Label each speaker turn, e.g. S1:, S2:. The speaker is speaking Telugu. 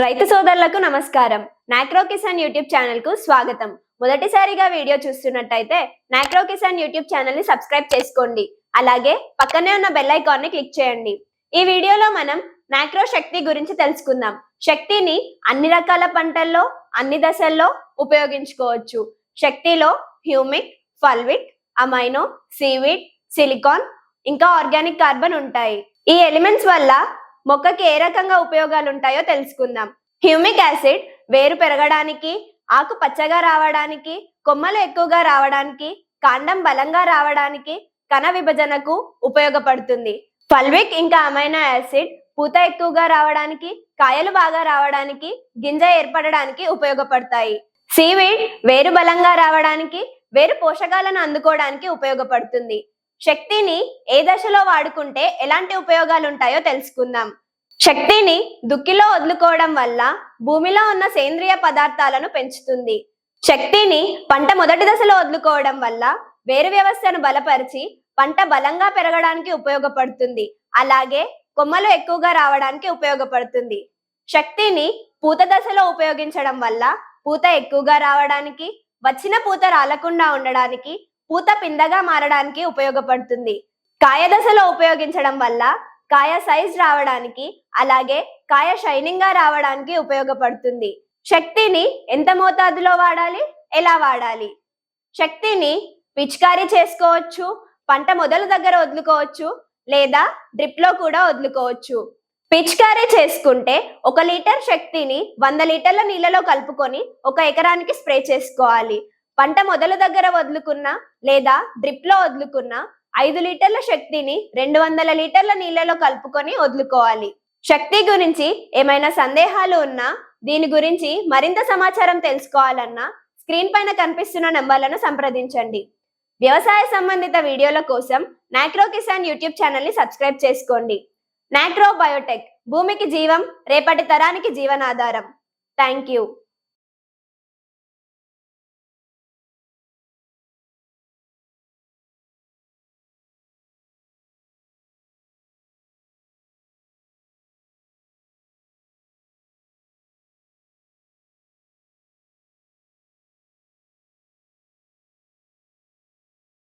S1: రైతు సోదరులకు నమస్కారం. నాక్రో కిసాన్ యూట్యూబ్ ఛానల్కు స్వాగతం. మొదటిసారిగా వీడియో చూస్తున్నట్టయితే నాక్రో కిసాన్ యూట్యూబ్ ఛానల్ని సబ్స్క్రైబ్ చేసుకోండి. అలాగే పక్కనే ఉన్న బెల్ ఐకాన్ని క్లిక్ చేయండి. ఈ వీడియోలో మనం నాక్రో శక్తి గురించి తెలుసుకుందాం. శక్తిని అన్ని రకాల పంటల్లో అన్ని దశల్లో ఉపయోగించుకోవచ్చు. శక్తిలో humic fulvic amino seaweed silicon ఇంకా ఆర్గానిక్ కార్బన్ ఉంటాయి. ఈ ఎలిమెంట్స్ వల్ల మొక్కకి ఏ రకంగా ఉపయోగాలు ఉంటాయో తెలుసుకుందాం. హ్యూమిక్ యాసిడ్ వేరు పెరగడానికి ఆకు పచ్చగా రావడానికి కొమ్మలు ఎక్కువగా రావడానికి కాండం బలంగా రావడానికి కణ విభజనకు ఉపయోగపడుతుంది. ఫల్విక్ ఇంకా అమైనా యాసిడ్ పూత ఎక్కువగా రావడానికి కాయలు బాగా రావడానికి గింజ ఏర్పడడానికి ఉపయోగపడతాయి. సీవీడ్ వేరు బలంగా రావడానికి వేరు పోషకాలను అందుకోవడానికి ఉపయోగపడుతుంది. శక్తిని ఏ దశలో వాడుకుంటే ఎలాంటి ఉపయోగాలు ఉంటాయో తెలుసుకుందాం. శక్తిని దుక్కిలో వదులుకోవడం వల్ల భూమిలో ఉన్న సేంద్రియ పదార్థాలను పెంచుతుంది. శక్తిని పంట మొదటి దశలో వదులుకోవడం వల్ల వేరు వ్యవస్థను బలపరిచి పంట బలంగా పెరగడానికి ఉపయోగపడుతుంది. అలాగే కొమ్మలు ఎక్కువగా రావడానికి ఉపయోగపడుతుంది. శక్తిని పూత దశలో ఉపయోగించడం వల్ల పూత ఎక్కువగా రావడానికి వచ్చిన పూత రాలకుండా ఉండడానికి పూత పిందగా మారడానికి ఉపయోగపడుతుంది. కాయ దశలో ఉపయోగించడం వల్ల కాయ సైజ్ రావడానికి అలాగే కాయ షైనింగ్గా రావడానికి ఉపయోగపడుతుంది. శక్తిని ఎంత మోతాదులో వాడాలి? ఎలా వాడాలి? శక్తిని పిచికారీ చేసుకోవచ్చు పంట మొదలు దగ్గర వదులుకోవచ్చు లేదా డ్రిప్లో కూడా వదులుకోవచ్చు. పిచికారీ చేసుకుంటే ఒక లీటర్ శక్తిని వంద లీటర్ల నీళ్ళలో కలుపుకొని ఒక ఎకరానికి స్ప్రే చేసుకోవాలి. పంట మొదలు దగ్గర వదులుకున్న లేదా డ్రిప్లో వదులుకున్న ఐదు లీటర్ల శక్తిని రెండు వందల లీటర్ల నీళ్ళలో కలుపుకొని వదులుకోవాలి. శక్తి గురించి ఏమైనా సందేహాలు ఉన్నా దీని గురించి మరింత సమాచారం తెలుసుకోవాలన్నా స్క్రీన్ పైన కనిపిస్తున్న నెంబర్లను సంప్రదించండి. వ్యవసాయ సంబంధిత వీడియోల కోసం నాక్రో కిసాన్ యూట్యూబ్ ఛానల్ని సబ్స్క్రైబ్ చేసుకోండి. నాక్రో బయోటెక్ భూమికి జీవం రేపటి తరానికి జీవనాధారం. Thank you